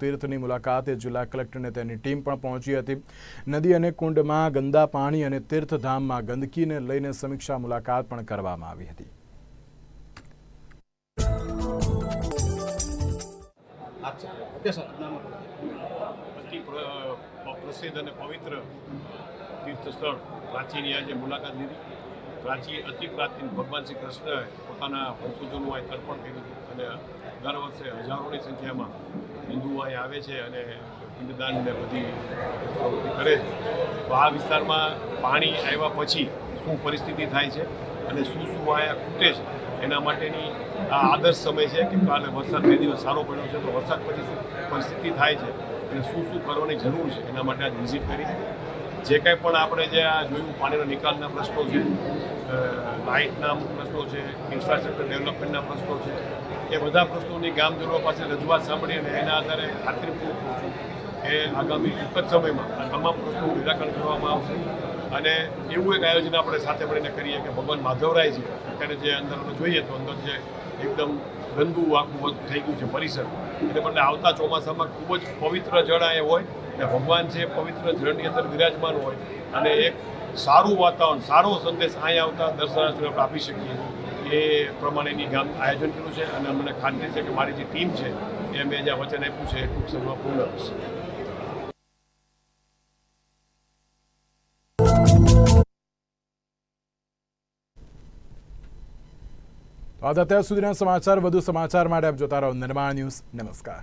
તીર્થની મુલાકાતે. જિલ્લા કલેક્ટરને તેની ટીમ પણ પહોંચી હતી. નદી અને કુંડમાં ગંદા પાણી અને તીર્થધામમાં ગંદકીને લઈને સમીક્ષા મુલાકાત પણ કરવામાં આવી હતી. પ્રસિદ્ધ અને પવિત્ર તીર્થ સ્થળ પ્રાચીની આજે મુલાકાત લીધી. પ્રાચીન અતિ પ્રાચીન ભગવાન શ્રી કૃષ્ણએ પોતાના વંશજોનું અહીં તર્પણ કર્યું અને દર વર્ષે હજારોની સંખ્યામાં હિન્દુઓ અહીં આવે છે અને પિંડદાન ને બધી પ્રવૃત્તિ કરે છે. તો આ વિસ્તારમાં પાણી આવ્યા પછી શું પરિસ્થિતિ થાય છે અને શું શું અહીંયા ખૂટે છે? એના માટેની આ આદર્શ સમય છે કે કાલે વરસાદ બે દિવસ સારો પડ્યો છે તો વરસાદ પછી શું પરિસ્થિતિ થાય છે અને શું શું કરવાની જરૂર છે એના માટે આજ વિઝિટ કરી. જે કંઈ પણ આપણે જે આ જોયું પાણીના નિકાલના પ્રશ્નો છે લાઇટના પ્રશ્નો છે, ઇન્ફ્રાસ્ટ્રક્ચર ડેવલપમેન્ટના પ્રશ્નો છે એ બધા પ્રશ્નોની ગામજનો પાસે રજૂઆત સાંભળી અને એના આધારે ખાતરીપૂર્વક કહું એ આગામી એક જ સમયમાં આ તમામ પ્રશ્નોનું નિરાકરણ કરવામાં આવશે. અને એવું એક આયોજન આપણે સાથે મળીને કરીએ કે ભગવાન માધવરાય છે અત્યારે જે અંદર આપણે જોઈએ તો અંદર જે એકદમ ગંદુ આખું થઈ ગયું છે, પરિસર. એટલે બદલે આવતા ચોમાસામાં ખૂબ જ પવિત્ર જળ એ હોય અને ભગવાન છે પવિત્ર જળની અંદર વિરાજમાન હોય અને એક સારું વાતાવરણ, સારો સંદેશ અહીંયા આવતા દર્શનાર્થીઓને આપણે આપી શકીએ. એ પ્રમાણેની ગામ આયોજન કર્યું છે અને મને ખાતરી છે કે મારી જે ટીમ છે, એ મેં જે વચન આપ્યું છે, એ ટૂંક સમયમાં પૂર્ણ હતા અત્યાર સુધીના સમાચાર, વધુ સમાચાર માટે આપ જોતા રહો નિર્માણ ન્યૂઝ. નમસ્કાર.